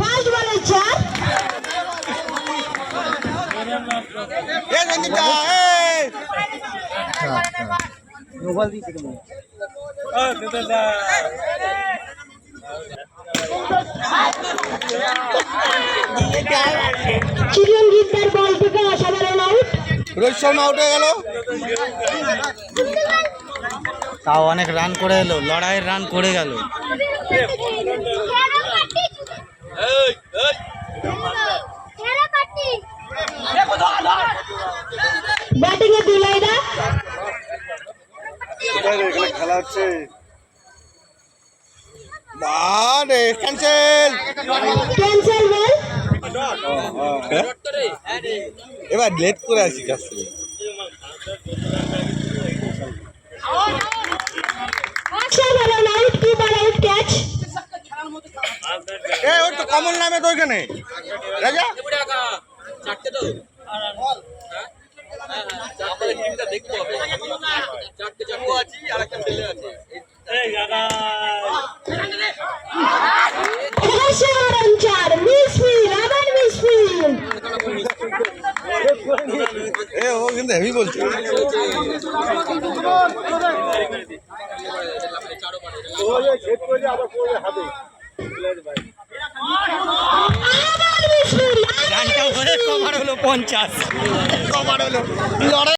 First বলে চার এই চিরঞ্জিতদার বল থেকে অসাধারণ আউট রোহিত শর্মা আউট হয়ে গেল। তাও অনেক রান করে এলো লড়াইয়ের রান করে গেল। এখানে খেলা হচ্ছে। বারে ক্যান্সেল ক্যান্সেল বল। এবার লেট করে আসি কাছ থেকে অসাধারণ আউট কিপার আউট ক্যাচ এ ওর তো। কমল নামে তো ওইখানে রাজা অসাধারণ চার মিসফিল আবার মিসফিল এ ও কিন্তু হেভি বলছে। আবার মিসফিল কভার হলো পঞ্চাশ। কবার হলো লড়াই